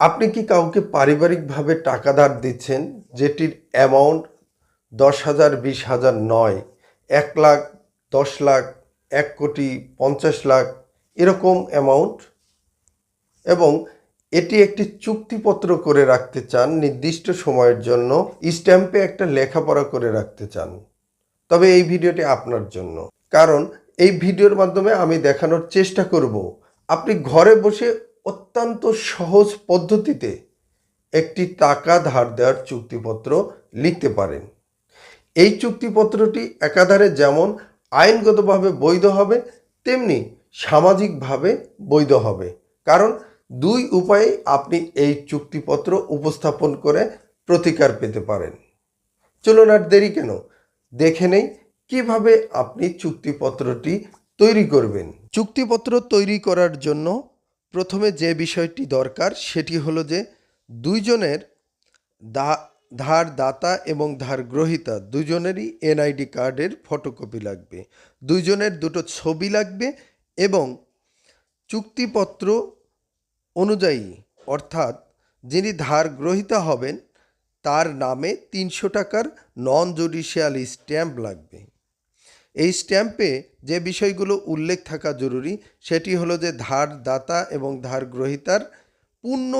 আপনি কি কাউকে পারিবারিকভাবে টাকা ধার দিচ্ছেন? যেটির অ্যামাউন্ট দশ হাজার বিশ হাজার নয়, এক লাখ, দশ লাখ, এক কোটি, পঞ্চাশ লাখ, এরকম অ্যামাউন্ট এবং এটি একটি চুক্তিপত্র করে রাখতে চান, নির্দিষ্ট সময়ের জন্য স্ট্যাম্পে একটা লেখাপড়া করে রাখতে চান। তবে এই ভিডিওটি আপনার জন্য। কারণ এই ভিডিওর মাধ্যমে আমি দেখানোর চেষ্টা করব। আপনি ঘরে বসে অত্যন্ত সহজ পদ্ধতিতে একটি টাকা ধার দেওয়ার চুক্তিপত্র লিখতে পারেন। এই চুক্তিপত্রটি একাধারে যেমন আইনগতভাবে বৈধ হবে, তেমনি সামাজিকভাবে বৈধ হবে। কারণ দুই উপায়ে আপনি এই চুক্তিপত্র উপস্থাপন করে প্রতিকার পেতে পারেন। চলুন আর দেরি কেন? দেখে নেই কীভাবে আপনি চুক্তিপত্রটি তৈরি করবেন। চুক্তিপত্র তৈরি করার জন্য প্রথমে যে বিষয়টি দরকার সেটি হলো যে দুইজনের দা, ধার দাতা এবং ধার গ্রহীতা দুজনেরই এনআইডি কার্ডের ফটোকপি লাগবে। দুইজনের দুটো ছবি লাগবে এবং চুক্তিপত্র অনুযায়ী, অর্থাৎ যিনি ধার গ্রহীতা হবেন, তার নামে তিনশো টাকার নন জুডিশিয়াল স্ট্যাম্প লাগবে। এই স্ট্যাম্পে যে বিষয়গুলো উল্লেখ থাকা জরুরি, সেটি হলো যে ধার দাতা এবং ধার গ্রহীতার পূর্ণ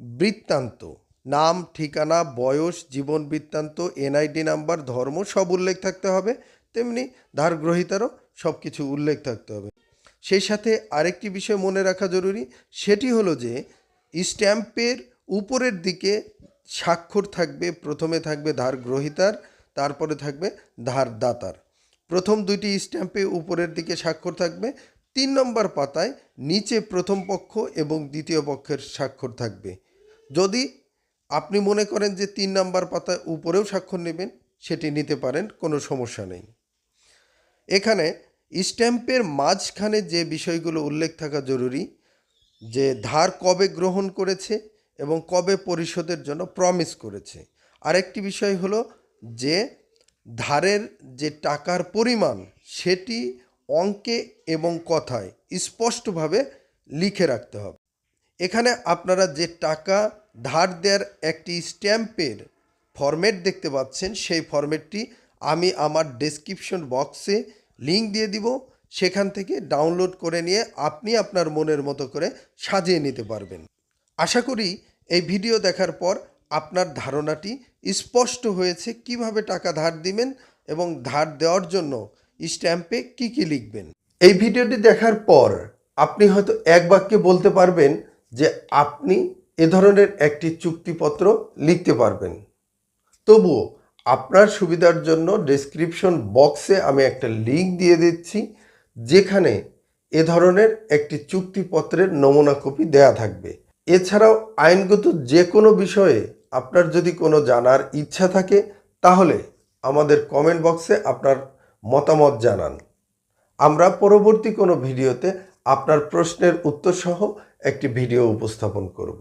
বৃত্তান্ত, নাম, ঠিকানা, বয়স, জীবন বৃত্তান্ত, এনআইডি নাম্বার, ধর্ম সব উল্লেখ থাকতে হবে। তেমনি ধার গ্রহীতারও সব কিছু উল্লেখ থাকতে হবে। সেই সাথে আরেকটি বিষয় মনে রাখা জরুরি, সেটি হলো যে স্ট্যাম্পের উপরের দিকে স্বাক্ষর থাকবে, প্রথমে থাকবে ধার গ্রহীতার তারপরে থাকবে ধার দাতার প্রথম দুইটি স্ট্যাম্পে উপরের দিকে স্বাক্ষর থাকবে, তিন নম্বর পাতায় নিচে প্রথম পক্ষ এবং দ্বিতীয় পক্ষের স্বাক্ষর থাকবে। যদি আপনি মনে করেন যে তিন নম্বর পাতায় উপরেও স্বাক্ষর নেবেন, সেটি নিতে পারেন, কোনো সমস্যা নেই। এখানে স্ট্যাম্পের মাঝখানে যে বিষয়গুলো উল্লেখ থাকা জরুরি, যে ধার কবে গ্রহণ করেছে এবং কবে পরিশোধের জন্য প্রমিস করেছে। আরেকটি বিষয় হলো যে ধারের যে টাকার পরিমাণ সেটি অঙ্কে এবং কথায় স্পষ্টভাবে লিখে রাখতে হবে। এখানে আপনারা যে টাকা ধার দেওয়ার একটি স্ট্যাম্পের ফরম্যাট দেখতে পাচ্ছেন, সেই ফরম্যাটটি আমি আমার ডেসক্রিপশন বক্সে লিঙ্ক দিয়ে দিব। সেখান থেকে ডাউনলোড করে নিয়ে আপনি আপনার মনের মতো করে সাজিয়ে নিতে পারবেন। আশা করি এই ভিডিও দেখার পর আপনার ধারণাটি স্পষ্ট হয়েছে, কীভাবে টাকা ধার দিবেন এবং ধার দেওয়ার জন্য স্ট্যাম্পে কি কি লিখবেন? এই ভিডিওটি দেখার পর আপনি হয়তো এক বাক্যে বলতে পারবেন যে আপনি এ ধরনের একটি চুক্তিপত্র লিখতে পারবেন। তবুও আপনার সুবিধার জন্য ডেসক্রিপশন বক্সে আমি একটা লিঙ্ক দিয়ে দিচ্ছি, যেখানে এ ধরনের একটি চুক্তিপত্রের নমুনা কপি দেয়া থাকবে। এছাড়াও আইনগত যে কোনো বিষয়ে আপনার যদি কোনো জানার ইচ্ছা থাকে, তাহলে আমাদের কমেন্ট বক্সে আপনার মতামত জানান। আমরা পরবর্তী কোনো ভিডিওতে আপনার প্রশ্নের উত্তরসহ একটি ভিডিও উপস্থাপন করব।